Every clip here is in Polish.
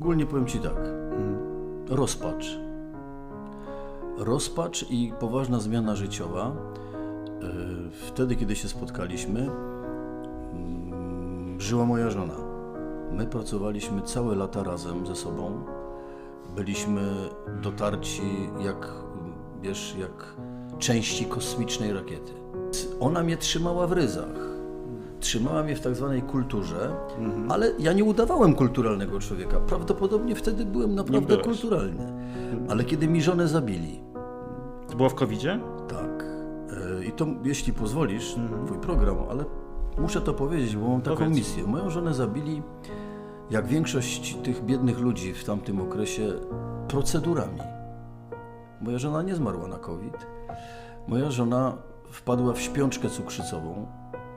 Ogólnie powiem Ci tak. Rozpacz. Rozpacz i poważna zmiana życiowa. Yy, Wtedy, kiedy się spotkaliśmy, mm, żyła moja żona. My pracowaliśmy całe lata razem ze sobą. Byliśmy dotarci jak, wiesz, jak części kosmicznej rakiety. Ona mnie trzymała w ryzach. Trzymała mnie w tak zwanej kulturze, ale ja nie udawałem kulturalnego człowieka. Prawdopodobnie wtedy byłem naprawdę kulturalny. Ale kiedy mi żonę zabili, To było w covid tak. e, I to, jeśli pozwolisz, twój program, ale muszę to powiedzieć, bo mam taką Powiedz. misję. Moją żonę zabili, jak większość tych biednych ludzi w tamtym okresie, procedurami. Moja żona nie zmarła na COVID. Moja żona wpadła w śpiączkę cukrzycową,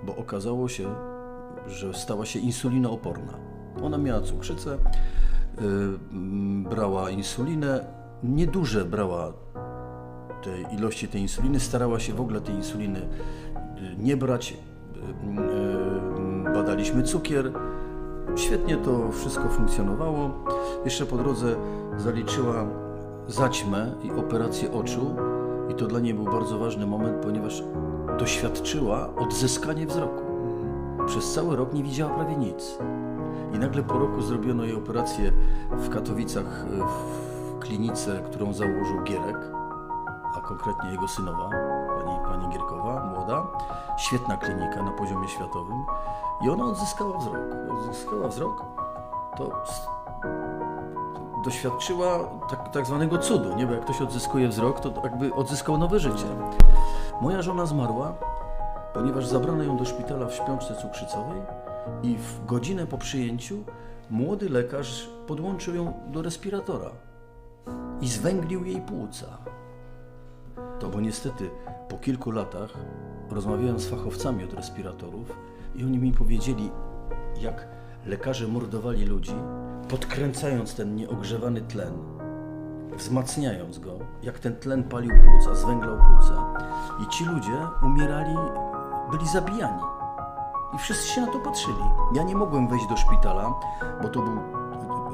bo okazało się, że stała się insulinooporna. Ona miała cukrzycę, y, mm, brała insulinę, nieduże brała tej ilości tej insuliny, starała się w ogóle tej insuliny y, nie brać. Y, y, Badaliśmy cukier. Świetnie to wszystko funkcjonowało. Jeszcze po drodze zaliczyła zaćmę i operację oczu. I to dla niej był bardzo ważny moment, ponieważ doświadczyła odzyskanie wzroku. Przez cały rok nie widziała prawie nic. I nagle po roku zrobiono jej operację w Katowicach y, w klinice, którą założył Gierek a konkretnie jego synowa, pani, pani Gierkowa, młoda, świetna klinika na poziomie światowym i ona odzyskała wzrok. Odzyskała wzrok, to doświadczyła tak, tak zwanego cudu, nie? Bo jak ktoś odzyskuje wzrok, to jakby odzyskał nowe życie. Moja żona zmarła, ponieważ zabrano ją do szpitala w śpiączce cukrzycowej i w godzinę po przyjęciu młody lekarz podłączył ją do respiratora i zwęglił jej płuca. To bo niestety po kilku latach rozmawiałem z fachowcami od respiratorów i oni mi powiedzieli, jak lekarze mordowali ludzi, podkręcając ten nieogrzewany tlen, wzmacniając go, jak ten tlen palił płuca, zwęglał płuca. I ci ludzie umierali, byli zabijani. I wszyscy się na to patrzyli. Ja nie mogłem wejść do szpitala, bo to był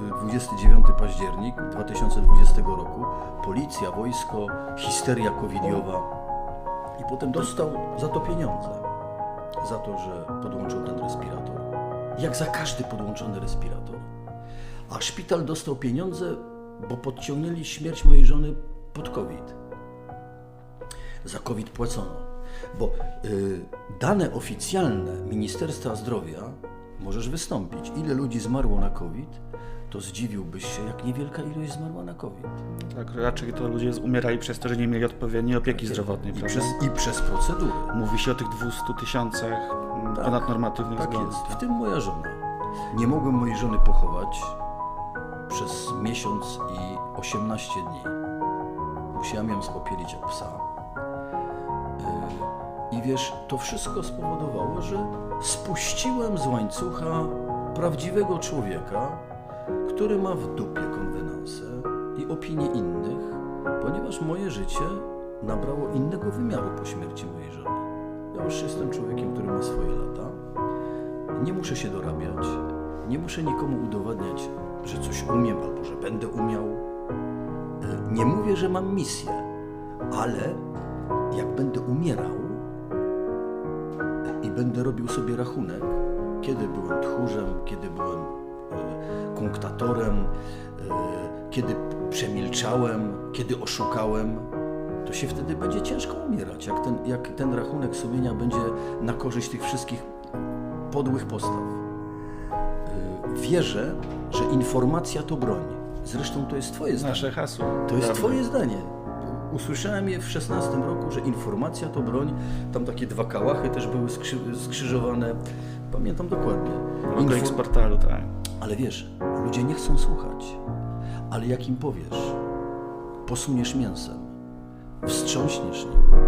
y, 29 październik 2020 roku. Policja, wojsko, histeria covidiowa. I potem dostał za to pieniądze. Za to, że podłączył ten respirator. Jak za każdy podłączony respirator. A szpital dostał pieniądze, bo podciągnęli śmierć mojej żony pod COVID za COVID płacono. Bo y, dane oficjalne Ministerstwa Zdrowia możesz wystąpić. Ile ludzi zmarło na COVID, to zdziwiłbyś się, jak niewielka ilość zmarła na COVID. Tak, raczej to ludzie umierali przez to, że nie mieli odpowiedniej opieki zdrowotnej, I prawda? przez, I przez procedury. Mówi się o tych 200 tysiącach Tak, ponadnormatywnych Tak zgonów. jest, w tym moja żona. Nie mogłem mojej żony pochować przez miesiąc i 18 dni. Musiałem ją spopielić jak psa. Yy, I wiesz, to wszystko spowodowało, że spuściłem z łańcucha prawdziwego człowieka, który ma w dupie konwenanse i opinie innych, ponieważ moje życie nabrało innego wymiaru po śmierci mojej żony. Ja już jestem człowiekiem, który ma swoje lata. Nie muszę się dorabiać, nie muszę nikomu udowadniać, że coś umiem albo że będę umiał. E, Nie mówię, że mam misję, ale jak będę umierał e, i będę robił sobie rachunek, kiedy byłem tchórzem, kiedy byłem e, kunktatorem, kiedy przemilczałem, kiedy oszukałem, to się wtedy będzie ciężko umierać, jak ten, jak ten rachunek sumienia będzie na korzyść tych wszystkich podłych postaw. Y, Wierzę, że informacja to broń. Zresztą to jest Twoje zdanie. Nasze hasło. To jest prawda? Twoje zdanie. Usłyszałem je w 16 roku, że informacja to broń. Tam takie dwa kałachy też były skrzy skrzyżowane. Pamiętam dokładnie. Logo Info- X-Portalu, tak. Ale wiesz, ludzie nie chcą słuchać. Ale jak im powiesz, posuniesz mięsem, wstrząśniesz nim,